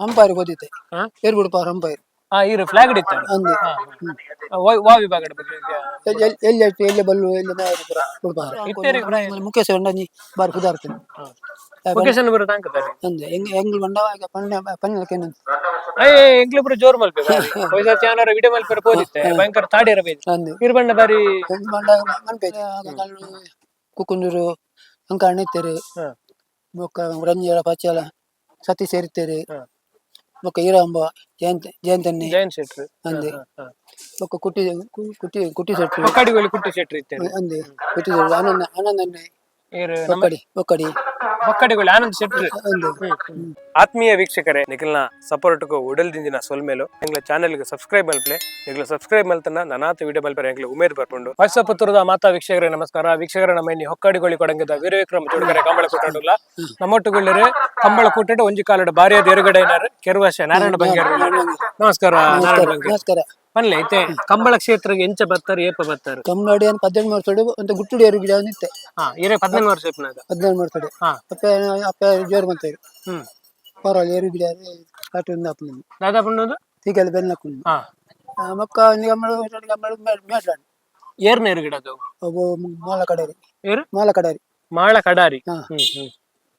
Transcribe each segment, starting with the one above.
Umpire ಗೊತ್ತಿತ್ತೆ ಹಾ? ಏರ್ಬಿಡು ಪಾರ್ umpire. ಆ ಇರು ಫ್ಲಾಗ್ ಇಡ್ತಾರೆ ಅಂದೆ. ವಾ ಬಗ್ಗೆ ಎಲ್ಲಿ ಎಲ್ಲಿ- ಎಲ್ಲಿ ಬಲ್ಲು ಎಲ್ಲಿ ನಾಯರು ಪುರ ಬಿಡ್ಪಾರ ಇತ್ತೇರಿ ಕೂಡ ಮುಖೇಶ ಒಂಡಂಜಿ ಬಾರಿ ಕುದಾರ್ತೇನೆ ಲೊಕೇಶನ್ ಬರೋದು ಅಂಕತಾರೆ ಅಂದೆ ಹೆಂಗ್ ಹೆಂಗ್ ಬಂಡ ಪನ್ನಲಕ್ಕೆ ಅಯ್ಯ ಎಂಗ್ಲು ಪುರ ಜೋರ್ ಮಲ್ಪೆ ಬಾರಿ. ಹೊಯ್ದ ಚಾನರ ವಿಡಿಯೋ ಮಲ್ಪೆ ಪೋದಿತ್ತೆ ಭಯಂಕರ ತಾಡಿ ಇರಬೇಕು ಬಾರಿ ಹೆಂಗ್ ಬಂಡ ಮನ್ಪೇಜ ಕುಕ್ಕುಂದೂರು ಅಂಕ ಅಣ್ಣಿತ್ತೇರಿ ರಂಜಿಯರ ಪಚ್ಚಲ ಸತಿ ಸೇರಿತ್ತೇರಿ ಹ. ಬೊಕ್ಕ ಈರಾಂಬ ಜಯಂತ ಜಯಂತನ್ನಿ ಜಯಂತ್ ಶೆಟ್ರು ಅಂದೆ ಬೊಕ ಕುಟ್ಟಿ ಕು- ಕುಟ್ಟಿ ಕುಟ್ಟಿ ಸೆಟ್ರು ಒಕ್ಕಡಿಗೋಳಿ ಕುಟ್ಟಿ ಶೆಟ್ರು ಇತ್ತೆ ಅಂದೆ ಕುಟ್ಟಿ ಸೆಟ್ರು ಆನಂದ ಆನಂದನ್ನೇ ಇರು ನಮ್ಮ ಒಕ್ಕಡಿ ಒಕ್ಕಡಿ ಒಕ್ಕಡಿಗೋಳಿ ಆನಂದ್ ಶೆಟ್ರು. ಆತ್ಮೀಯ ವೀಕ್ಷಕರೇ ನಿಖಿಲ್ನ ಸಪೋರ್ಟ್ಗೂ ಉಡಲ್ ದಿಂದಿನ ಸೊಲ್ಮೇಲು. ನಿಂಗ್ಲ ಚಾನೆಲ್ಗೆ ಸಬ್ಸ್ಕ್ರೈಬ್ ಮಲ್ಪಲೆ ನಿಂಗ್ಲ ಸಬ್ಸ್ಕ್ರೈಬ್ ಮಲ್ತನ ನನಾತ ವಿಡಿಯೋ ಮಲ್ಪರೆ ಎಂಗ್ಲ ಉಮೇದ್ ಬರ್ಕೊಂಡು. ಹೊಸಪುತ್ತೂರದ ಮಾತಾ ವೀಕ್ಷಕರೇ ನಮಸ್ಕಾರ. ವೀಕ್ಷಕರ ನಮ್ಮ ಎಣ್ಣಿ ಹೊಕ್ಕಡಿಗೋಳಿ ಕೊಡಂಗಿದ ವೀರವಿಕ್ರಮ ಚುಡುಗರೆ ಕಂಬಳ ಕೂಟಾಡುಲ್ಲ ನಮ್ಮೊಟ್ಟುಗೊಳ್ಳರೆ ಕಂಬಳ ಕೂಟಡು ಒಂಜಿ ಕಾಲಡು ಬಾರಿಯ ಎರುಗಡೆ ಕೆರುವಾಶ ನಾರಾಯಣ ಬಂಗಾರ ನಮಸ್ಕಾರ ನಾರಾಯಣ ನಮಸ್ಕಾರ ಪನ್ಲೆ ಐತೆ ಕಂಬಳ ಕ್ಷೇತ್ರಕ್ಕೆ ಎಂಚ ಬರ್ತಾರೆ ಏಪ ಬರ್ತಾರೆ? ಕಮ್ಮಡಿ ಅಂತ ಮಾಡ್ಸೋಡು ಅಂತ ಗುಟ್ಟುಡಿಯರು ಗಿಡ ನಿತ್ತೆ ಹಾ ಇರೇ ಹದಿನೈದು ವರ್ಷ ಇಪ್ಪನಾಗ ಹದಿನೈದು ಹಾ. ಅಪ್ಪ ಅಪ್ಪ ಜೋರು ಮಾಡ್ತಾರೆ ಹ್ಮ್. ಪರವಾಗಿ ಎರು ಗಿಡ ಕಾಟು ಅಪ್ಪನ ದಾದಾ ಪಣ್ಣದು ತೀಗಲ್ಲಿ ಬೆನ್ನ ಹಾಕೊಂಡು ಹಾ. ಮಕ್ಕ ಒಬ್ಬ ಮಾಲ ಕಡಾರಿ ಏರು ಮಾಲ ಕಡಾರಿ ಮಾಳ ಕಡಾರಿ ಹಾ. ಹ್ಮ್ ಹ್ಮ್.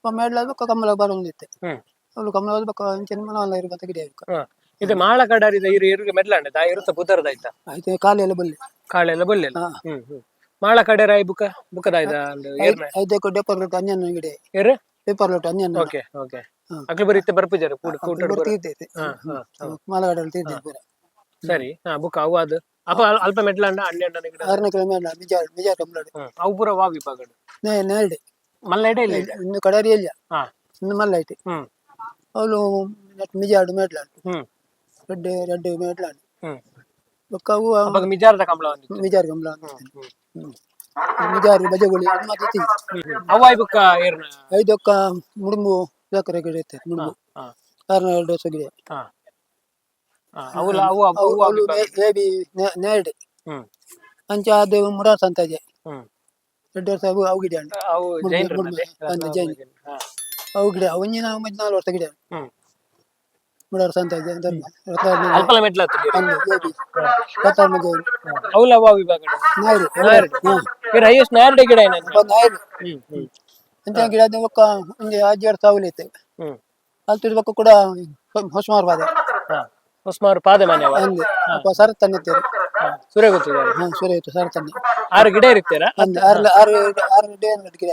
ಒಬ್ಬ ಮೇಡ್ಲಾದ ಬಕ್ಕ ಬರೋಂದಿತ್ತೆ ಹ್ಮ್. ಅವಳು ಕಮ್ಮಲ ಬಕ್ಕ ಇಂಚಿನ ಮನ ಅಲ್ಲ ಇರುವಂತ ಗಿಡ ಇರ್ಕ ಹಾ. ಇದು ಮಾಳ ಕಡಾರಿದ ಇರು ಇರುಗೆ ಮೆಡ್ಲಾಂಡೆ ದಾ ಇರುತ್ತ ಬುಧರದ ಆಯ್ತಾ ಆಯ್ತು ಕಾಲು ಎಲ್ಲ ಬಲ್ಲಿ ಕಾಳೆಲ್ಲ ಬಲ್ಲೆಲ್ಲ ಹಾ. ಹ್ಮ್ ಹ್ಮ್. ಮಾಳ ಕಡೆ ಕಡಾರಿ ಬುಕ ಬುಕದಾಯ್ದ ಏರ್ನ ಐದಕ್ಕೆ ಡೇಪರ್ ಲೋಟ ಅನ್ಯನ್ ಗಿಡೆ ಏರು ಪೇಪರ್ ಲೋಟ ಅನ್ಯನ್ ಓಕೆ ಓಕೆ. ಅಕ್ಲು ಬರೀತೆ ಬರ್ಪಿಜಾರ ಕೂಟ ಕೂಟ ತೀರ್ತೈತೆ ಹಾ. ಹಾ ಮಾಲ ಕಡಾರಿ ತೀರ್ತೈತೆ ಸರಿ ಹಾ ಬುಕ್ ಅವು ಅದು. ಅಪ್ಪ ಅಲ್- ಅಲ್ಪ ಮೆಡ್ಲಾಂಡ ಅಣ್ಣ ಗಿಡ? ಆರನೇ ಕಿಲೋ ಮೆಟ್ಲ ಮಿಜಾರ್ ಕಮ್ಮಲಾಡು ಹ್ಮ್ ಅವು ಪೂರ ವಾ ವಿಭಾಗಡು ನೇ ನೇರಡೆ ಮಲ್ಲ ಇಡ ಇಲ್ಲ ಇನ್ನು ಕಡಾರಿ ಇಲ್ಲ. ಹಾ. ಇನ್ನು ಮಲ್ಲ ಐತೆ. ಹ್ಮ್. ಅವಳು ಮಿಜಾಡು ಮೇಡ್ಲಾಡು ಹ್ಮ್. ರೆಡ್ ರೆಡ್ ಮೇಡ್ಲಾಡು ಹ್ಮ್. ಬೊಕ್ಕವು ಅವಾಗ ಮಿಜಾರದ ಒಂದಿತ್ತು. ಮಿಜಾರ್ ಹ್ಮ್ ಮಿಜಾರ್ ಬಜಗುಳಿ ಹ್ಮ್ ಅವಾಯ್ ಬುಕ್ಕ ಏರ್ನ ಐದೊಕ್ಕ ಮುಡುಂಬು ಸಕ್ಕರೆ ಗಿಡ ಐತೆ ಮುಡುಂಬು ಹಾ ಎರಡು ವರ್ಷ ಗಿಡ ಹಾ ಹಾ. ಅವು ಅವು ಅವು ಅವು ಅವು ಅವಳು ಬೇಬಿ ನೇರಡೆ ಹ್ಮ್. ಅಂಚ ಅದು ಮುರಾರ್ ಸಂತಾಜೆ ಹ್ಮ್. ಎರಡು ವರ್ಷ ಅವು ಅವು ಗಿಡ ಉಂಟು. ಅವು ಜೈನರು ಅಂದೆ ಜೈನ್. ಹಾ. ಅವು ಗಿಡ. ಮತ್ತೆ ನಾಲ್ಕು ವರ್ಷ ಗಿಡ ಹ್ಮ್. ಮುರಾರ್ ಸಂತ ಇದೆ. ಅಲ್ಪಲ ಮೆಟ್ಲ ಅಂದು ಬೇಬಿ ರತ್ನಾವಳಿ ಜೈನ್ ಅವಲ ಅವ ವಿಭಾಗ ನಾಯಿರು ಹ್ಮ್. ಇರ ಹೈಯೆಸ್ಟ್ ನಾರ್ಡೆ ಗಿಡ ಏನ ಒಂದು ನಾಯಿರು. ಹ್ಮ್ ಹ್ಮ್. ಅಂಚ ಗಿಡ ಒಂದು ಐತೆ. ಹ್ಮ್. ಅಲ್ಲಿ ತಿರ್ಬೇಕು ಕೂಡ ಹೊಸಮಾರು ಪಾದ. ಹೊಸಮಾರು ಪಾದ ಅಂದೆ ಅಪ್ಪ ಸರ್ ತನ್ನಿತ್ತೇರು ಸೂರ್ಯ ಗೊತ್ತಿದ್ದಾರೆ. ಸೂರ್ಯ ಇತ್ತು ಸರ್ ತಂದೆ ಆರು ಗಿಡ ಇರ್ತೀರಾ ಆರು ಆರು ಆರು ಗಿಡ ಗಿಡ?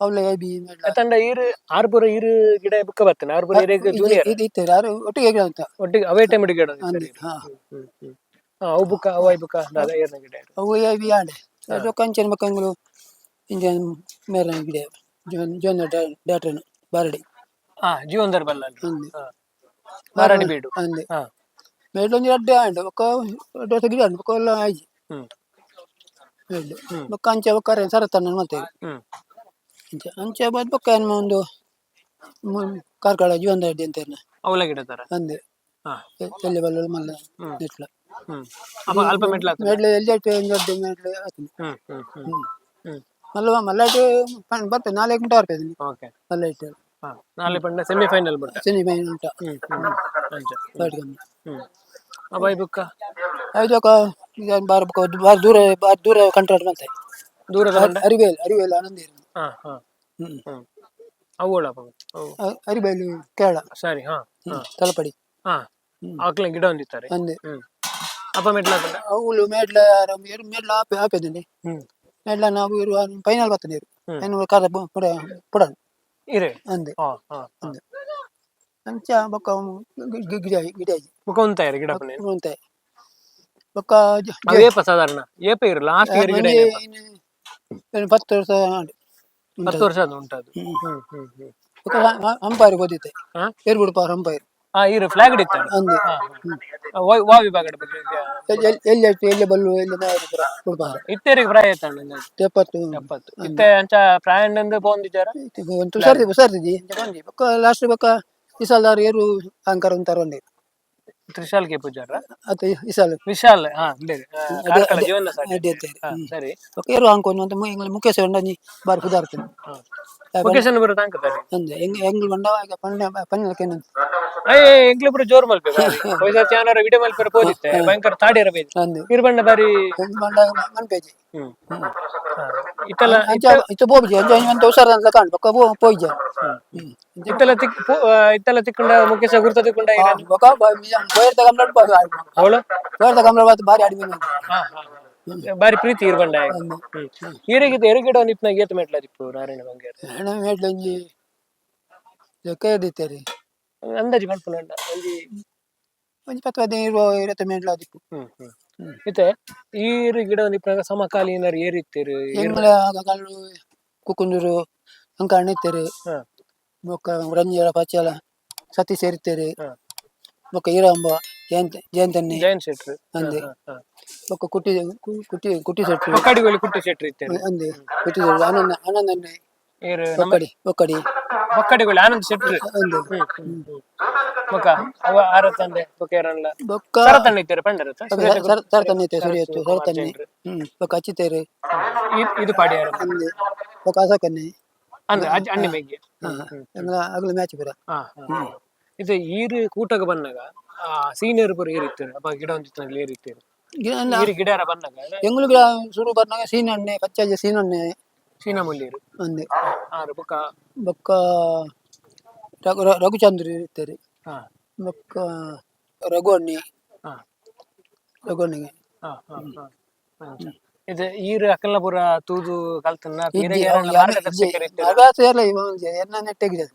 ಹಾ ಐಬಿ ತಂಡ ಈರು ಆರ್ಪುರ ಈರು ಗಿಡ ಬುಕ್ಕ ಬರ್ತೇನೆ ಆರ್ಪುರ ಈರಿಗೆ ಜೂನಿಯರ್ ಇದು ಇತ್ತು ಯಾರು ಒಟ್ಟಿಗೆ ಗಿಡ ಅಂತ? ಒಟ್ಟಿಗೆ ಅವೇ ಟೈಮ್ ಗಿಡ ಅವು ಬುಕ್ಕ ಅವಾಯ್ ಬುಕ್ಕ ದಾದ ಏರ್ನ ಗಿಡ ಇರು. ಅವು ಬಿ ಆಡೆ. ಅದು ಕಂಚನ ಇಂಜನ್ ಮೇರನ ಗಿಡ ಜೋನ್ ಜೋನ್ ಡಾಟನ್ ಬಾರಡಿ. ಹಾ ಜೀವನದರ್ ಬಲ್ಲ ಮಾರಾಡಿ ಬೀಡು. ಅಂದೆ. ಹಾ. ಮೇಡ್ಲೊಂದು ಅಡ್ಡೆ ಆಂಡೆ ಒಕ್ಕ ವರ್ಷ ಗಿಡ ಒಕ್ಕ ಎಲ್ಲ ಆಯ್ಜಿ ಹ್ಮ್. ಅಂಚೆ ಒಕ್ಕರೆ ಸರತನ್ನ ಮತ್ತೆ. ಹ್ಮ್. ಅಂಚೆ ಅಂಚೆ ಪಕ್ಕ ಏನು ಒಂದು ಕಾರ್ಕಳ ಜೀವನ ಅಡ್ಡಿ ಅಂತ ಅವಲ ಗಿಡ ತರ ಅಂದೆ ಹಾ. ಎಲ್ಲಿ ಬಲ್ಲ ಮಲ್ಲ. ನೆಟ್ಲ. ಹ್ಮ್. ಅಪ್ಪ ಅಲ್ಪ ಮೆಟ್ಲ. ಮೇಡ್ಲೆ ಎಲ್ಲಿ ಅಟ್ಟು ಒಂದು ಅಡ್ಡೆ ಮೇಡ್ಲೆ ಆತನಿ ಹ್ಮ್ ಹ್ಮ್ ಹ್ಮ್. ಹ್ಮ್. ಮಲ್ಲ ಮಲ್ಲಾಟು ಬರ್ತದೆ ನಾಲ್ಕು ಗಂಟೆ ಓಕೆ. ಹಾ ನಾಳೆ ಪಂಡ ಸೆಮಿಫೈನಲ್ ಬಿಟ್ಟ ಸೆಮಿ ಫೈನಲ್ ಉಂಟ. ಹ್ಮ್ ಹ್ಮ್. ಅಂಚ. ಹ್ಮ್. ಬುಕ್ಕ? ಈಗ ಬಾರ ಬಕ್ಕ ಬಾರ ದೂರ ಬಾರ ದೂರ ಕಂಟ್ರಾಕ್ಟ್ ಮತ್ತೆ ದೂರದ ಅರಿಬೇಲ್ ಆನಂದ ಇರು ಹಾ ಹಾ. ಹ್ಮ್. ಹ್ಮ್. ಅವುಗಳಪ್ಪ ಅವು. ಅ- ಅರಿಬೇಲ್ ಕೇರಳ. ಸರಿ ಹಾ ಹಾ. ತಲಪಡಿ. ಹಾ ಹ್ಮ್. ಆಕ್ಲ ಗಿಡ ಹೊಂದಿತ್ತಾರೆ ಅಂದೆ ಹ್ಮ್. ಅಪ್ಪ ಮೆಟ್ಲ ಆತಂಡ ಅವುಲು ಮೇಡ್ಲ ಏರು ಮೇಡ್ಲ ಆಪೆ ಆಪೇದಂడి ಹ್ಮ್. ಮೇಡ್ಲ ನಾವು ಇರುವ ಫೈನಲ್ ಬರ್ತದೆ ಹ್ಮ್. ಪುಡ ಪುಡ ಇರೆ? ಅಂದೆ ಹಾ ಹಾ ಅಂದೆ ಅಂಚ ಬೊಕ್ಕ ಗಿ- ಗಿ- ಗಿಡ ಗಿಡ. ಮುಖ ಉಂತಾಯ್ರ ಗಿಡ ಪನೆ ಅಂತೆ ಬೊಕ್ಕ ಜ- ಅವು ಏಪ ಸಾಧಾರಣ? ಏಪ ಇರು ಲಾಸ್ಟ್ ಇಯರ್ ಗಿಡ ಇನ್ನು ಪತ್ತು ವರ್ಷ. ಹತ್ತು ವರ್ಷ ಅದು ಉಂಟದು. ಹ್ಮ್. ಹ್ಮ್ ಹ್ಮ್ ಏರ್ಬಿಡು ಪಾರ್ ಅಂಪೈರ್ ಹಾ ಇರು ಫ್ಲಾಗ್ ಇಡಿತಾರೆ ಅಂದೆ ಹಾ ಹಾ. ವಾ- ಎಲ್ಲಿ ಎಲ್ಲಿ- ಎಲ್ಲಿ ಬಲ್ಲು ಎಲ್ಲಿ ಕೊಡ್ಬಾರ ಇತ್ತೇರಿಗೆ ಪ್ರಾಯ ಇತ್ತು ಎಪ್ಪತ್ತು. ಎಪ್ಪತ್ತು. ಇತ್ತೆ ಅಂಚ ಪ್ರಾಯಂಡ್ ಪೋಂದಿದ್ದಾರ ಒಂದು ಸರ್ದಿ ಸರ್ದಿದ್ದಿ ಲಾಸ್ಟ್ ಬಕ್ಕ ಈ ಸಲ ಏರು ಅಂಕರ್ ಅಂತಾರ ಒಂದೇ ತ್ರಿಶಾಲ್ಗೆ ಪೂಜಾರ? ಅತ್ತ ಇಸಾಲು ವಿಶಾಲ್ ಹಾ ಬೇರೆ. ಕಾರ್ಕಳ ಜೀವನ ಹಾ, ಸರಿ. ಏರು ಸೇವೆ ಅಂತ ಎಂಗ್ಲ ಮುಖೇಶ ಒಂಡಂಜಿ ಬಾರಿ ಪುದಾರ್ತದೆ ಹಾ. ಮುಖೇಶನ್ ಬರೋ ತನಕ ಸರಿ ಅಂದೆ ಎಂಗ್ ಎಂಗ್ಲ ಬಂಡ ಪನ್ನ ಪನ್ನಲಕ್ಕೆ ಅಯ್ಯ ಎಂಗ್ಲಿಬ್ರು ಜೋರ್ ಮಲ್ಪೆ ಪೈಸಾ ಚಾನರ ವಿಡಿಯೋ ಮಲ್ಪೆ ಪೋದಿತ್ತೆ ಭಯಂಕರ ತಾಡಿ ಇರಬೇಕು ಇರ್ಬಂಡ ಬಾರಿ ಎಂಗ್ ಬಂಡ ಮನ್ಪೇಜಿ ಹ್ಮ್ ಹಾ. ಇತ್ತಲ ಅಂಚ ಇತ್ತು ಬೋಬಿಜಿ ಅಂತ ಹುಷಾರ ಅಂತ ಕಾಣ್ ಬೊಕ್ಕ ಬೋ ಪೋಯ್ಜ ಹ್ಮ್ ತಿಕ್ ಇತ್ತಲ್ಲ ತಿಕ್ಕೊಂಡ ಮುಖೇಶ ಗುರ್ತ ತಿಕ್ಕೊಂಡ ಬೊಕ್ಕ ಬೋಯರ್ದ ಬಾರಿ ಬೋಯರ್ದ ಬಾರಿ ಆಡ್ಬೇಕು. ಬಾರಿ ಪ್ರೀತಿ ಇರ್ಬಂಡ ಈರಿಗಿದ ಗಿಡ ನಿಪ್ನ ಗೇತ್ ಮೆಟ್ಲ ದಿಪ್ಪು ನಾರಾಯಣ ಬಂಗೇರ್ ಹೆಣ ಒಂಜಿ ಲೆಕ್ಕ ಹಿಡಿತಾರೆ ಅಂದಾಜಿ ಮಲ್ಪುನಂಡ ಒಂಜಿ ಒಂಜಿ ಪತ್ತು ಹದಿನೈದು ಇರತ್ತೆ ಮೇಡ್ಲ ದಿಪ್ಪು ಇತ್ತೆ ಈರು ಗಿಡ ನಿಪ್ನಾಗ ಸಮಕಾಲೀನ ಏರಿತ್ತೀರಿ ಕಲ್ಲು ಕುಕ್ಕುಂದೂರು ಅಂಕ ಅಣ್ಣಿತ್ತೀರಿ ಹಾ. ಬೊಕ್ಕ ರಂಜಲ ಪಚ್ಚಲ ಸತಿ ಸೇರಿತ್ತೀರಿ ಮೊಕ್ಕ ಈರಂಬ ಜಯಂತ ಜಯಂತನ್ನಿ ಜಯಂತ್ ಶೆಟ್ರು. ಅಂದೆ. ಬೊಕ್ಕ ಕುಟ್ಟಿ ಕುಟ್ಟಿ ಕುಟ್ಟಿ ಸೆಟ್ರು ಒಕ್ಕಡಿಗೋಳಿ ಕುಟ್ಟಿ ಶೆಟ್ರು ಇತ್ತೆ ಅಂದೆ. ಕುಟ್ಟಿ ಸೆಟ್ರು ಆನಂದ ಆನಂದನ್ನೇ. ಏರು ನಮ್ಮ ಒಕ್ಕಡಿ ಒಕ್ಕಡಿ. ಒಕ್ಕಡಿಗೋಳಿ ಆನಂದ್ ಶೆಟ್ರು. ಅಂದೆ. ಹ್ಮ್ ಹ್ಮ್ ಹ್ಮ್. ಬೊಕ ಅವ ಆರತ್ತಂದೆ ಬೊಕ ಯಾರಲ್ಲ? ಬೊಕ್ಕ ಸರತಣ್ಣ ಇತ್ತೇರು ಸರ ಸರತನ್ನಿ ಇತ್ತೆ ಸರಿಯತ್ತು ಸರತನ್ನಿ ಹ್ಮ್ ಬೊಕ್ಕ ಹಚ್ಚಿತೇರು ಇದು ಪಾಡಿ ಯಾರು ಅಂದೆ. ಬೊಕ್ಕ ಅಸಕನ್ನೆ ಅಂದ್ರೆ ಅಣ್ಣಿ ಬಗ್ಗೆ ಹಾ ಎಂಗ್ಲ ಮ್ಯಾಚ್ ಬರ. ಇದು ಈರು ಕೂಟಕ್ಕೆ ಬಂದಾಗ ಸೀನಿಯರ್ ಪೂರ ಏರಿತ್ತೇನೆ ಅಪ್ಪ ಗಿಡ ಒಂದಿತ್ತಿನಲ್ಲಿ ಏರಿತ್ತೇರು ಗಿಡ ಗಿಡಾರ ಬಂದಾಗ? ಎಂಗ್ಲು ಗಿಡ ಶುರು ಬರ್ನಾಗ ಸೀನಣ್ಣೆ ಕಚ್ಚಾಜ ಸೀನಣ್ಣೆ. ಸೀನಾ ಮುಲ್ಲೀರು ಅಂದೆ ಆರು ಬೊಕ ಬೊಕ್ಕ ರಘು ರ- ರಘುಚಂದ್ರ ಇರ್ತಾರೆ. ಹಾ. ಬೊಕ್ಕ ರಘು ಅಣ್ಣಿ ಹಾ. ರಘು ಅಣ್ಣಿಗೆ ಹಾ ಹಾ. ಹಾ ಇದು ಈರು ಅಕ್ಕಲ್ನಪುರ ತೂದು ಕಲ್ತನ್ನ ಬೇರೆ ಇಜ್ಜಿ. ಮಾರ್ಗದರ್ಶಕರು ಇರ್ತಾರೆ? ಎಲ್ಲ ನೆಟ್ಟಗಿದೆ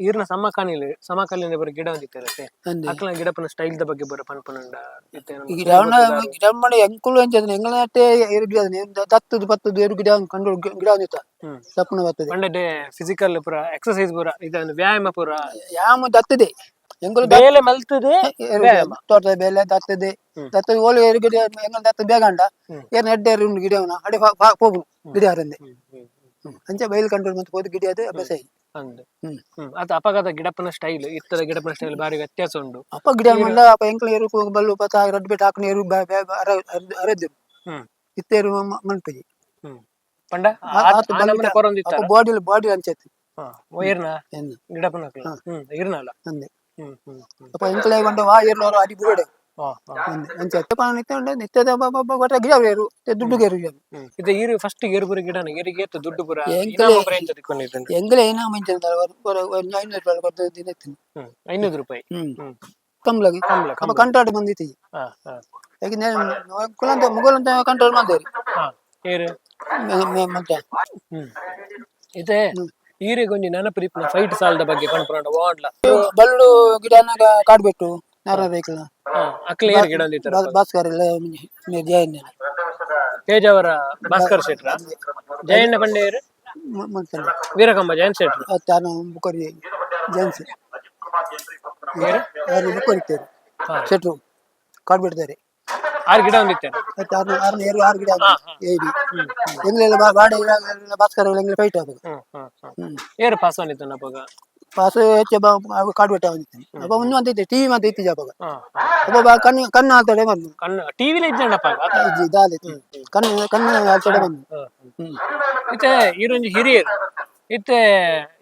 ಈರ್ನ ಸಮಕಾಲೀನ ಸಮಕಾಲೀನ ಬರೋ ಗಿಡ ಒಂದಿತ್ತರತ್ತೆ ಅಂದೆ ಗಿಡಪನ ಸ್ಟೈಲ್ ದ ಬಗ್ಗೆ ಬರೋ ಪನ್ಪನಂಡ ಈ ಗಿಡ ಗಿಡ ಮಾಡಿ ಎಂಕುಲು ಅಂಚದ ಎಂಗಳ ನಟ್ಟೆ ಎರಡು ಗಿಡ ದತ್ತದು ಪತ್ತದು ಎರಡು ಗಿಡ ಕಂಡು ಗಿಡ ಒಂದಿತ್ತ ಹ್ಮ್ ತಪ್ಪನ ಬರ್ತದೆ ಪಂಡಡೆ ಫಿಸಿಕಲ್ ಪುರ ಎಕ್ಸರ್ಸೈಸ್ ಪುರ ಇದೊಂದು ವ್ಯಾಯಾಮ ಪುರ ಯಾಮ ದತ್ತದೆ ಎಂಕುಲು ಬೇಲೆ ಮಲ್ತದೆ ತೋಟದ ಬೇಲೆ ದತ್ತದೆ ದತ್ತದ ಓಲು ಎರಡು ಗಿಡ ಎಂಗಲ್ ದತ್ತ ಬೇಗಂಡ. ಏನ್ ಎಡ್ಡೆ ಎರಡು ಗಿಡ ಅಡೆ ಹೋಗು ಗಿಡ ಅರಂದೆ ಅಂಚೆ ಬಯಲು ಕಂಡು ಮತ್ತೆ ಹೋದ ಗಿಡ ಅದು ಅಭ್ಯಾಸ ಆಯ್ತು ಅಂದ್ ಹ್ಮ್. ಹ್ಮ್. ಅದು ಅಪಘಾತ ಗಿಡಪನ ಸ್ಟೈಲ್ ಇತ್ತದ ಗಿಡಪನ ಸ್ಟೈಲ್ ಬಾರಿ ವ್ಯತ್ಯಾಸ ಉಂಟು. ಅಪ್ಪ ಗಿಡ ಮಂಡ ಅಪ್ಪ ಎಂಕ್ಲ ಏರು ಬಲ್ಲು ಪತ್ತ ರಡ್ ಬೆಟ್ ಹಾಕನ ಏರು ಅರದ್ದು ಹ್ಮ್. ಇತ್ತೇರು ಮನ್ಪಜಿ ಹ್ಮ್. ಪಂಡ ಕೊರೊಂದಿತ್ತ ಅಪ್ಪ ಬಾಡಿ ಬಾಡಿ ಅಂಚೈತಿ ಏರ್ನ? ಎನ್ನ ಗಿಡಪನ ಹ್ಮ್ ಇರ್ನಲ್ಲ? ಅಂದೆ. ಹ್ಮ್ ಹ್ಮ್ ಹ್ಮ್. ಅಪ್ಪ ಎಂಕ್ಲ ಗೊಂಡ ವಾ ಏರ್ಲೋರು ಅಡಿ ಬುರುಡೆ ಹಾ ಹಾ ಅಂದೆ ಅಂಚೆ ಪಾನ ನಿತ್ಯದ ಗೊಟ್ಟ ಗಿಡ ದುಡ್ಡು ಗೇರು ಇದು ಈರು ಫಸ್ಟ್ ಏರುಪುರ ಗಿಡನ ಏತು ದುಡ್ಡು ಪುರ ಎಂಗ್ಲ ಏನ ಐನೂರು ರೂಪಾಯಿ ಕೊಡ್ತದೆ ದಿನ ಐನೂರು ಕಮ್ಲಗಿ ಬಂದಿತ್ತಿ ಹಾ ಹಾ. ಯಾಕೆ ಕುಲಂತ ಮುಗುಲಂತ ಕಂಟ್ರೋಲ್ ಮಾಡ್ದೇರಿ ಏರು. ಮತ್ತೆ? ಇದೆ ಈರಿಗೆ ನೆನಪು ಫೈಟ್ ಸಾಲದ ಬಗ್ಗೆ ಓಡ್ಲ ಬಲ್ಲು ಗಿಡನಾಗ ಕಾಡ್ಬಿಟ್ಟು. ನಾರ ಬೇಕಲ್ಲ ಹಾ ಅಕ್ಲ ಏರು ಗಿಡ ಭಾಸ್ಕರ್ ಇಲ್ಲ ಜಯನ್ನ ತೇಜವರ ಭಾಸ್ಕರ್ ಶೆಟ್ರ? ಜಯಣ್ಣ ಪಂಡೆಯರು ಮಾಡ್ತಾನೆ ವೀರಕಂಬ ಜಯಂತ್ ಶೆಟ್ರು? ತಾನು ಬುಕ್ಕರಿ ಜೆಂಟ್ಸ್ ಏರು ಯಾರು? ಬುಕ್ಕರಿತಾರೆ. ಶೆಟ್ರು ಕಾಡ್ಬಿಡ್ತಾರೆ ಆರು ಗಿಡ ಒಂದಿತ್ತೇನೆ? ಮತ್ತೆ ಆರು ಆರು ಎರಡು ಆರು ಗಿಡ ಏಡಿ ಎಂಗ್ಲೆಲ್ಲ ಬಾಡ ಭಾಸ್ಕರ್ ಎಂಗ್ಲೆ ಫೈಟ್ ಆಗುದು ಹ್ಮ್ ಹ್ಮ್ ಹ್ಮ್. ಏರು ಪಾಸ್ ಬಂದಿತ್ತು ನಪ್ಪಗ ಪಾಸು ಹೆಚ್ಚು ಕಾಡ್ಬಿಟ್ಟ ಬಂದಿದ್ದಾನೆ ಅಪ್ಪ ಒಂದು ಅಂತ ಇತ್ತು ಟಿವಿ ಮತ್ತೆ ಇತ್ತು ಜಾಪಾಗ ಹಾ ಬಾ ಕಣ್ಣು ಕಣ್ಣು ಹಾಕ್ತಾಡೆ ಬಂದು. ಕಣ್ಣು ಟಿವಿಲಿ ಇದ್ದಣ್ಣಪ್ಪ ಇಜ್ಜಿ ದಾಲೆ ಕಣ್ಣು ಕಣ್ಣು ಬಂದು. ಹ್ಮ್ ಇತ್ತೆ ಈರೊಂಜಿ ಹಿರಿಯರು. ಇತ್ತೆ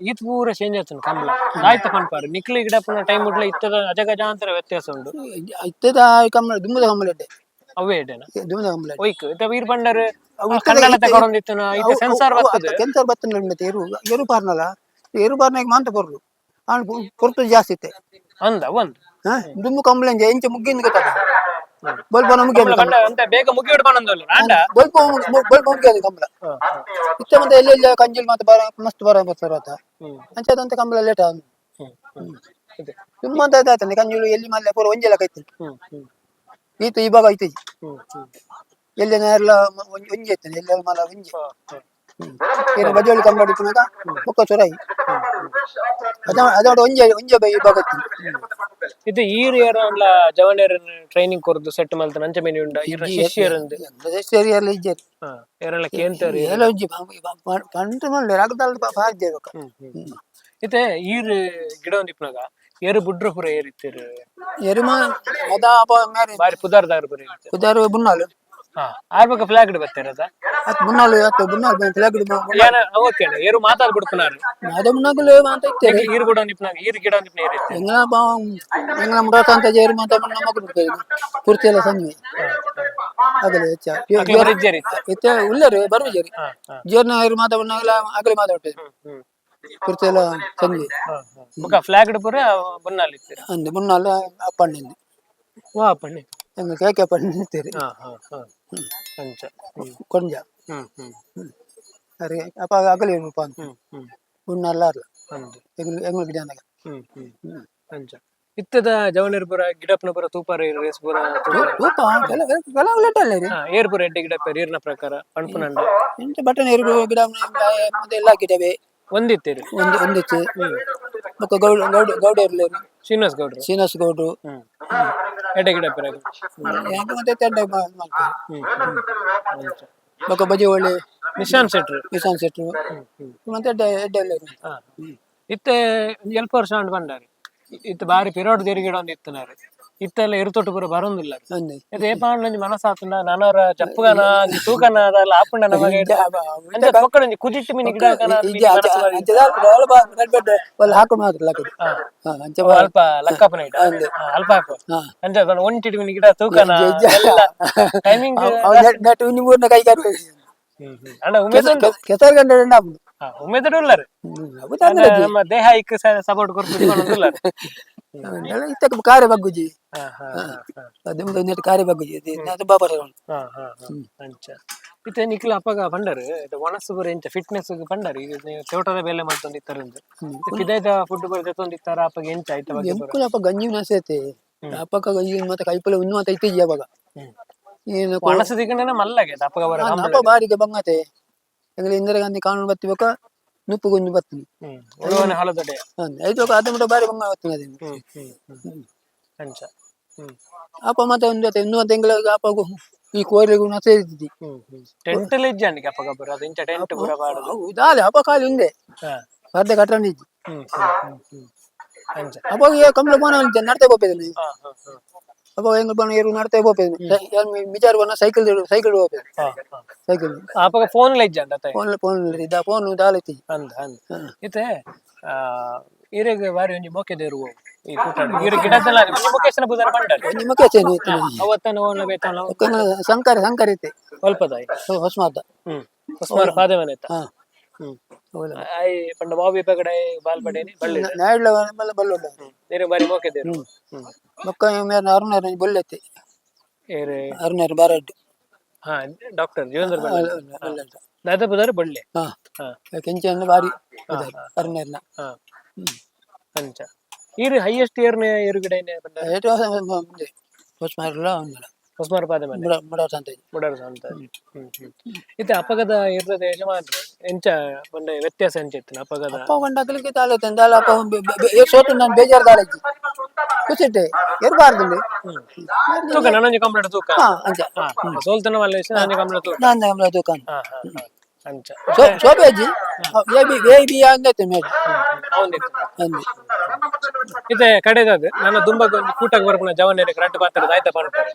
ಈತ್ ಪೂರ ಚೇಂಜ್ ಆಯ್ತು ಕಂಬಳ ಆಯ್ತು ಪನ್ಪಾರು ನಿಕ್ಲಿ ಗಿಡ ಪುನಃ ಟೈಮ್ ಉಡ್ಲ ಇತ್ತದ ಅಜಗಜಾಂತರ ವ್ಯತ್ಯಾಸ ಉಂಟು. ಇತ್ತದ ಕಮ್ಮಲ ದುಮ್ಮದ ಕಮ್ಮಲ ಇಡ್ಡೆ ಅವೇ ಇಡೇನ ಒಯ್ಕ್ ವೀರ್ ಬಂಡರ್ ಸೆನ್ಸಾರ್ ಬರ್ತದೆ. ಮತ್ತೆ ಎರು ಎರು ಪಾರ್ನಲ್ಲ ಎರು ಪಾರ್ನಾಗ ಮಾಂತ ಬರ್ಲು ಆನ್ ಪೊರ್ತು ಜಾಸ್ತಿ ಇತ್ತೆ. ಅಂದ ಒಂದು. ದುಮ್ಮು ಎಂಚ ಮುಗ್ಗಿಂದ ಗೊತ್ತಾಗ ಬಲ್ಪ ನಮಗೆ ಕಂಬಳ ಅಂತ ಬೇಗ ಮುಗಿಯೋಡು ಬಂದಲ್ಲ ರಾಂಡ ಬಲ್ಪ ಬಲ್ಪ ಮುಗ್ಗಿ ಕಂಬಳ. ಇತ್ತ ಮತ್ತೆ ಎಲ್ಲಿ ಎಲ್ಲಿ ಕಂಜಿಲ್ ಮತ್ತೆ ಬರ ಮಸ್ತ್ ಬರ ಬರ್ತಾರ ಹ್ಮ್. ಅಂಚದಂತ ಕಂಬಳ ಲೇಟ್ ಆಯ್ತಾನೆ ಕಂಜಿಲು ಎಲ್ಲಿ ಮಲ್ಲೆ ಪೂರ ಒಂಜೆಲ್ಲ ಕೈತಿ ಈತ ಈ ಭಾಗ ಐತಿ ಹ್ಮ್ ಹ್ಮ್. ಎಲ್ಲಿ ಎಲ್ಲ ಒಂಜಿ ಐತಾನೆ ಎಲ್ಲ ಮಲ ಒಂಜಿ. ಏನು ಬದಿಯಲ್ಲಿ ಕಂಬಾಡಿ ಇಟ್ಟಿನಾಗ ಮುಖ ಚೊರಾಯಿ ಅದ ಅದೋಡ ಒಂಜೆ ಒಂಜೆ ಬೈ ಐತಿ. ಇದು ಈರ್ ಯಾರಲ್ಲ ಜವನಿಯರ ಟ್ರೈನಿಂಗ್ ಕೊರ್ದು ಸೆಟ್ ಮಲ್ತ ನಂಚ ಮೇನಿ ಉಂಡ ಇರ ಶಿಷ್ಯರಂದು. ಸರಿ ಎಲ್ಲ ಇಜ್ಜೆ. ಯಾರೆಲ್ಲ ಕೇಂತರಿ ಎಲ್ಲ ಒಂಜಿ ಕಂಟ್ರಿ ಮಾಡ್ಲಿ ರಾಗದಲ್ಲ ಹ್ಮ್ ಇತ್ತೆ ಈರ್ ಗಿಡ ಒಂದಿಪ್ನಾಗ ಎರು ಬುಡ್ರ ಪುರ ಏರಿತ್ತೀರಿ ఎరుమ అదా అపో మేరి ಬಾರಿ ಪುದಾರ್ ದಾರ್ ಪುರ ಏರಿತ್ತೀರಿ కుదారు బున్నాలు ಹಾ ಆರ್ ಬಕ ಫ್ಲಾಗ್ ಬತ್ತಿರದ అత్ బున్నాలు అత్ బున్నాలు బెన్ తెలగడు ಏನ ಅವತ್ತೇಳ ಏರು ಮಾತಾಡ್ಬಿಡ್ತಾರ నాదో మున్నగులు అంత ఇచ్చారు ಈರು ಗಿಡ ನಿಪ್ನಾಗ ಈರು ಗಿಡ ನಿಪ್ನ ಏರಿತ್ತಿ ఎంగళ బావం ఎంగళ ముడత అంత చేరి మంత మన మొక్కడు కుర్తీల సంగి అగలు ఇచ్చా ಅಕ್ಲ ಬರಿಜ್ಜೇರಿತ್ತ ಇತ್ತೆ ఉల్లరు బరువు చేరి జీర్ణ ఎరుమాత ఉన్నాగల అగలి మాత ఉంటుంది ಹ್ಮ್ ಪೋರ್ಟಲಾ ತಂಗಿ ಹ ಹ. ಮಗ ಫ್ಲಾಗ್ಡ್ ಬರೆ ಅಂದೆ ಬನ್ನಲೆ ಆಪಣ್ಣೆ ವಾ ಆಪಣ್ಣೆ ಏನು ಕೇ ಕೇ பண்ணು ನೀ ತೆರಿ ಹ ಹ ಸಂಜಾ ಕೊಣ ಜಾ ಹ ಹ ಹರಿ ಇತ್ತದ ಜವನೀರ್ಪುರ ಗಿಡಪ್ನ ಬರೆ ಏರ್ಪುರ ಪ್ರಕಾರ ಪಣಪುನಂದೆ ಇಂತೆ ಬಟನ್ ಇರ ಗಿಡ ಎಲ್ಲ ಗಿಡವೇ. ಒಂದಿತ್ತೀರಿ? ಒಂದು ಒಂದಿತ್ತು. ಮತ್ತು ಗೌಡ ಗೌಡ ಗೌಡ ಇರಲಿ ಶ್ರೀನಿವಾಸ್ ಗೌಡ್ರು. ಶ್ರೀನಿವಾಸ ಗೌಡ್ರು. ಎಡೆ ಗಿಡ ಪರ ಯಾಕೆ ಮತ್ತೆ ತೆಂಡ ಮಾಡ್ತಾರೆ. ಬಜಿ ಒಳ್ಳೆ ನಿಶಾನ್ ಶೆಟ್ರು. ಕಿಶಾನ್ ಶೆಟ್ರು. ಮತ್ತೆ ಎಡ್ಡೆ ಎಡ್ಡೆ ಎಲ್ಲ ಹಾ. ಇತ್ತೆ ಎಲ್ಪ ವರ್ಷ ಬಂಡಾರಿ ಇತ್ತು ಬಾರಿ ಪಿರೋಡ್ ತಿರುಗಿಡ ಒಂದು ಇತ್ತು ನಾರಿ ಇರುತೊಟ್ಟು ಪೂರ ಬರೋದಿಲ್ಲ అంది ಇದು ಏಪ ಒಂಜಿ ಮನಸ್ಸಾತುಂಡ ನನವರ ಚಪ್ಪುಗನ ಒಂಜಿ ತೂಕನ ಅದೆಲ್ಲ ಆಪುಂಡ ನಮಗೆ ಅಂದ್ರೆ ಮಕ್ಕಳು ಒಂಜಿ ಕುದಿಟ್ಟು ಮೀನು ಗಿಡ ಹಾಕನ వాళ్ళు ಹಾಕೊಂಡು ಮಾತ್ರ ಲಕ್ಕದು ಅಂಚೆ ಅಲ್ಪ ಲಕ್ಕಪ್ಪನ ಇಡ ಅಲ್ಪ ಹಾಕು ಹಾ. ಅಂದ್ರೆ ಒಂಟಿಟ್ಟು ಮೀನು ಗಿಡ ತೂಕನ ಟೈಮಿಂಗ್ నెట్ ఇన్ని మూడు కై కారు ಅಣ್ಣ ಉಮೇದ್ ಉಂಟು ಕೆಸರು ಗಂಟೆ ಹಾ, ಉಮೇದ್ ಉಳ್ಳಾರು ನಮ್ಮ ದೇಹ ಇಕ್ ಸಪೋರ್ಟ್ ಕೊಡ್ತಿಲ್ಲ ಇತ್ತ ಕಾರೆ ಬಗ್ಗುಜಿ ಅದು ನೆಟ್ ಕಾರೆ ಬಗ್ಗುಜಿ ಅದು ಬಾಬರ ಅಂಚ. ಇತ್ತೆ ನಿಕ್ಲ ಅಪ್ಪಗ ಪಂಡರ್ ಇದು ಒಣಸು ಬರ ಇಂಚ ಫಿಟ್ನೆಸ್ ಪಂಡರ್ ಈಗ ಚೋಟದ ಬೆಲೆ ಮಾಡ್ತೊಂದಿತ್ತಾರೆ ಪಿದಾಯ್ತ ಫುಡ್ ಬರ ತೆತ್ತೊಂದಿತ್ತಾರ ಅಪ್ಪಗೆ ಎಂಚ ಆಯ್ತ ಎಂಕುಲ ಅಪ್ಪ ಗಂಜಿ ನಸೈತೆ ಅಪ್ಪಕ ಗಂಜಿ ಮತ್ತೆ ಕೈಪಲ್ಲ ಉನ್ನು ಅಂತ ಇತ್ತೀಜಿ ಅವಾಗ. ಏನು ಕೊಣಸ ದಿಗಂಡನ ಮಲ್ಲಗೆ ಅಪ್ಪಗ ಬರ ಅಪ್ಪ ಬಾರಿಗೆ ಬಂಗತೆ. ಯಾಕಂದ್ರೆ ಇಂದಿರಾ ಗಾಂಧಿ ಕಾನೂನು ಬತ್ತಿಬೇಕ? ನುಪ್ಪು ಗುಂಜು ಹ್ಮ್ ಉಳುವನೆ ಐದು ಅದು ಬಾರಿ ಹ್ಮ್ ಹ್ಮ್ ಅಂಚ ಅಪ್ಪ ಮತ್ತೆ ಒಂದು ಜೊತೆ ಇನ್ನೊಂದು ತಿಂಗಳ ಅಪ್ಪ ಈ ಕೋರಿಗೂ ಸೇರಿದ್ದಿ ಟೆಂಟ್ ಇಜ್ಜಂಡಿಗೆ ಅಪ್ಪ ಗೊಬ್ಬರ? ಅದು ಇಂಚ ಟೆಂಟ್ ಪೂರ ಬಾಡುದು. ಹೌದಾಲೆ ಅಪ್ಪ ಕಾಲಿ ಹಿಂದೆ. ಹಾ. ಕಟ್ಟಣ ಇದ್ದಿ ಅಪ್ಪ ಕಂಬಳ ಬೋನ ನಡ್ತೆ ಹಾ. ಅಪ್ಪ ಹೆಂಗ್ ಬಣ್ಣ ಏರು ನಡ್ತಾ ಹೋಗ್ತಿದ್ದೀನಿ ವಿಚಾರ ಬಣ್ಣ ಸೈಕಲ್ ಸೈಕಲ್ ಹೋಗ್ತಿದ್ದೀನಿ ಹಾ ಹಾ. ಸೈಕಲ್ ಆಪಕ ಫೋನ್ ಇಜ್ಜಂಡ ಅತ್ತ ಫೋನ್ ಫೋನ್ ಇದ್ದ ಫೋನ್ ದಾಲೈತಿ. ಅಂದ ಅಂದ. ಇತ್ತೆ ಆ ಈರೆಗೆ ಬಾರಿ ಒಂಜಿ ಮೊಕೆದೇರು ಈ ಕೂಟ ಈರ ಗಿಡದಲ್ಲ ಒಂಜಿ ಮೊಕೇಶನ ಬುದಾರ ಅವತ್ತನ ಬೇತನ ಸಂಕಾರ ಹೊಸ್ಮಾತ. ಹ್ಮ್. ಹೊಸ್ಮಾರ ಪಾದವನ ಇತ್ತ. ಹೌದಾ ಐ ಬೊಲ್ಲೆತ್ತೆ ಏರೆ? ಅರುಣಾರ ಬಾರಡ್ಡು ಹಾ ಡಾಕ್ಟರ್ ಜೀವಂದ್ರ ಬಳ್ಳಿ. ದಾದ ಬುದಾರ ಬಳ್ಳಿ. ಹಾ ಬಾರಿ ಅರುಣಾರ್ನ ಹಾ ಅಂಚ ಈರು ಹೈಯೆಸ್ಟ್ ಇಯರ್ ನೇ ಗಿಡ ಏನೇ ಪಂಡ ಏಟು ಹೊಸ್ಮಾರಲ್ಲ ಒಂದು ಹೊಸ್ಮಾರ ಇತ್ತೆ ಅಪಗದ ಇರ್ತದೆ ಯಜಮಾನ್ರೆ ಎಂಚ ಒಂದೆ ವ್ಯತ್ಯಾಸ ಎಂಚ ಇತ್ತು ಅಪಗದ ಅಪ್ಪ ಕೊಂಡಾಕಲಿಕ್ಕೆ ತಾಲೆ ತಂದಾಲ ಅಪ್ಪ ಏ ಸೋತು ನಾನು ಬೇಜಾರು ತಾಲಜ್ಜಿ ಕುಸಿಟ್ಟೆ ಇರಬಾರ್ದು ತೂಕ ನನಂಜಿ ಕಂಪ್ಲೇಂಟ್ ತೂಕ? ಸೋಲ್ತನ ನಾನು ಕಂಪ್ಲೇಂಟ್ ತೂಕ. ನಾನು ದುಕಾನ್ ಹಾ ಹಾ ಹಾ ಅಂಚ ಶೋಭೆ ಅಜ್ಜಿ ಏ ಬಿ ಏ ಬಿ ಅಂದೈತೆ ಮೇಲೆ ಅವನಿತ್ತು ಅಂದು ಇತ್ತೆ ಕಡೆದಾಗ ನನ್ನ ದುಂಬಗ ಒಂದು ಕೂಟಕ್ಕೆ ಬರ್ಪುನ ಜವನೇರಿಗೆ ರಟ್ಟು ಪಾತ್ರದ ಆಯ್ತಾ ಮಾಡ್ತಾರೆ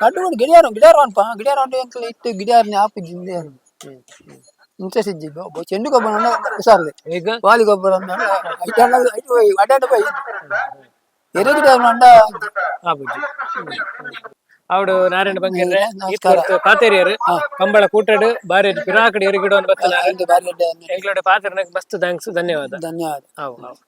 ಕಟ್ಟು ಮಾಡಿ ಗಿಡಿಯಾರ ಗಿಡಿಯಾರ ಅನ್ಪ ಗಿಡಿಯಾರ ಅಂತ ಎಂಕಲ್ ಇಟ್ಟು ಗಿಡಿಯಾರ್ನಿ ಹಾಪಿದ್ದಿ ಹ್ಮ್ ಹ್ಮ್ ಇಂಚ ಸಿಜ್ಜಿ ಚೆಂಡು ಗೊಬ್ಬರ ಹುಷಾರ್ಲೆ ಈಗ ವಾಲಿ ಗೊಬ್ಬರ ಅಡ್ಡಾಡ ಪೈ ಎರೆ ಗಿಡ ಅಂಡ ಆ ಬುಜ್ಜಿ ಅವಡು ನಾರಾಯಣ ಬಂಗಿರ್ರೆ ನಮಸ್ಕಾರ. ಕಾತೇರಿಯರು. ಕಂಬಳ ಕೂಟಡು ಬಾರಿ ಪಿರಾಕಡಿ ಎರಿಗಿಡೋ ಅಡ್ಡ ಎಂಗ್ಲೋಡೆ ಪಾತ್ರ ಮಸ್ತ್ ಥ್ಯಾಂಕ್ಸ್ ಧನ್ಯವಾದ. ಧನ್ಯವಾದ. ಹೌದು.